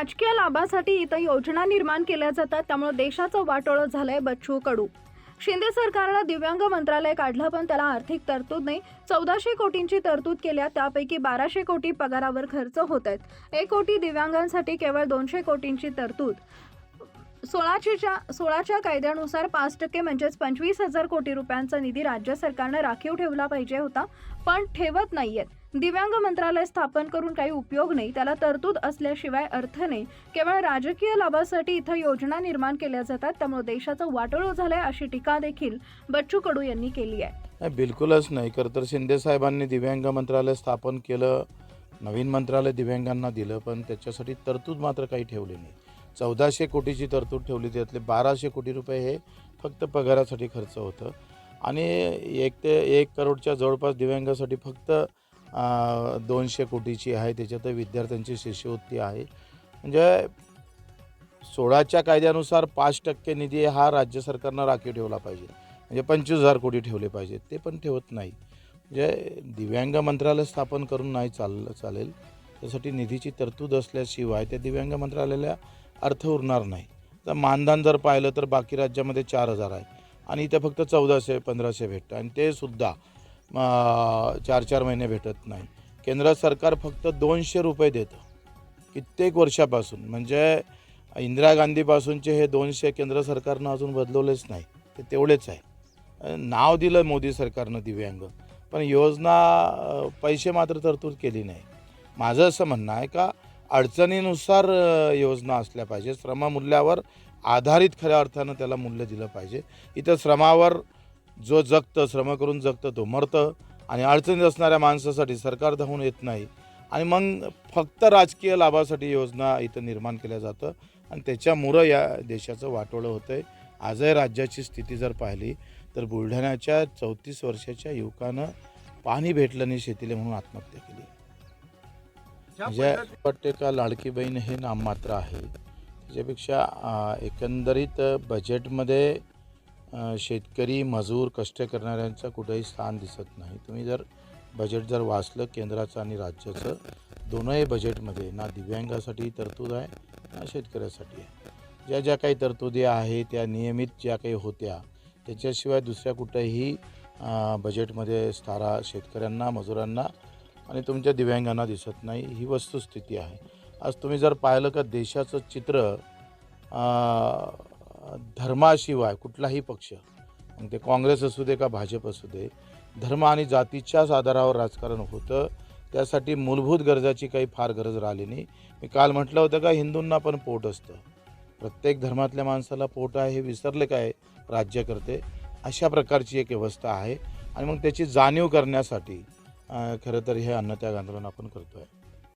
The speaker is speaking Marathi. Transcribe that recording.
राजकीय लाभासाठी इथं योजना निर्माण केल्या जातात त्यामुळे देशाचं वाटोळं झालंय बच्चू कडू. शिंदे सरकारनं दिव्यांग मंत्रालय काढलं पण त्याला आर्थिक तरतूद नाही. चौदाशे कोटींची तरतूद केल्या त्यापैकी बाराशे कोटी पगारावर खर्च होत आहेत. एक कोटी दिव्यांगांसाठी केवळ दोनशे कोटींची तरतूद. सोळाच्या सोळाच्या कायद्यानुसार पाच टक्के म्हणजेच पंचवीस हजार कोटी रुपयांचा निधी राज्य सरकारनं राखीव ठेवला पाहिजे होता पण ठेवत नाहीयेत. दिव्यांग मंत्रालय स्थापन करून काही उपयोग नाही त्याला तरतूद असल्याशिवाय अर्थ नाही. केवळ राजकीय लाभासाठी इथं योजना निर्माण केल्या जातात त्यामुळे देशाचं वाटोळं झालंय अशी टीका देखील बच्चू कडू यांनी केली आहे. बिलकुलच नाही. खरं तर शिंदे साहेबांनी दिव्यांग मंत्रालय स्थापन केलं नवीन मंत्रालय दिव्यांगांना दिलं पण त्याच्यासाठी तरतूद मात्र काही ठेवली नाही. चौदाशे कोटीची तरतूद ठेवली त्यातले बाराशे कोटी रुपये हे फक्त पगारासाठी खर्च होतं. आणि एक ते एक करोडच्या जवळपास दिव्यांगासाठी फक्त दोनशे कोटीची आहे. त्याच्यात विद्यार्थ्यांची शिष्यवृत्ती आहे. म्हणजे सोळाच्या कायद्यानुसार पाच टक्के निधी हा राज्य सरकारनं राखीव ठेवला पाहिजे. म्हणजे पंचवीस हजार कोटी ठेवले पाहिजेत ते पण ठेवत नाही. म्हणजे दिव्यांग मंत्रालय स्थापन करून नाही चाल चालेल. त्यासाठी निधीची तरतूद असल्याशिवाय त्या दिव्यांग मंत्रालयाला अर्थ उरणार नाही. तर मानधन जर पाहिलं तर बाकी राज्यामध्ये चार हजार आहे. आणि इथे फक्त चौदाशे पंधराशे भेटतं. आणि ते सुद्धा चार चार महिने भेटत नाही. केंद्र सरकार फक्त दोनशे रुपये देतं. कित्येक वर्षापासून. म्हणजे इंदिरा गांधीपासूनचे हे दोनशे केंद्र सरकारनं अजून बदलवलेच नाही. ते तेवढेच आहे. नाव दिलं मोदी सरकारनं दिव्यांग. पण योजना पैसे मात्र तरतूद केली नाही. माझं असं म्हणणं आहे का अडचणीनुसार योजना असल्या पाहिजे. श्रममूल्यावर आधारित खऱ्या अर्थानं त्याला मूल्य दिलं पाहिजे. इथं श्रमावर जो जगतं श्रम करून जगतं तो मरतं आणि अडचणीत असणाऱ्या माणसासाठी सरकार धावून येत नाही. आणि मग फक्त राजकीय लाभासाठी योजना इथं निर्माण केल्या जातं आणि त्याच्यामुळं या देशाचं वाटोळं होतं आहे आजही राज्याची स्थिती जर पाहिली तर बुलढाण्याच्या चौतीस वर्षाच्या युवकानं पाणी भेटलं नाही शेतीला म्हणून आत्महत्या केली. म्हणजे वाटते का लाडकी बहीण हे नाममात्र आहे? त्याच्यापेक्षा एकंदरीत बजेटमध्ये शेतकरी मजूर कष्ट करणाऱ्यांचं कुठंही स्थान दिसत नाही. तुम्ही जर बजेट जर वाचलं केंद्राचं आणि राज्याचं दोनही बजेटमध्ये ना दिव्यांगासाठी तरतूद आहे ना शेतकऱ्यासाठी आहे. ज्या ज्या काही तरतुदी आहे त्या नियमित ज्या काही होत्या त्याच्याशिवाय दुसऱ्या कुठंही बजेटमध्ये स्थारा शेतकऱ्यांना मजुरांना आणि तुमच्या दिव्यांगांना दिसत नाही. ही वस्तुस्थिती आहे. आज तुम्ही जर पाहिलं का देशाचं चित्र धर्माशिवाय कुठलाही पक्ष मग ते काँग्रेस असू दे का भाजप असू दे धर्म आणि जातीच्याच आधारावर राजकारण होतं त्यासाठी मूलभूत गरजाची काही फार गरज राहिली नाही. मी काल म्हटलं होतं का हिंदूंना पण पोट असतं. प्रत्येक धर्मातल्या माणसाला पोट आहे हे विसरले काय राज्य करते? अशा प्रकारची एक व्यवस्था आहे. आणि मग त्याची जाणीव करण्यासाठी खरं तर हे अन्नत्याग आंदोलन आपण करतो आहे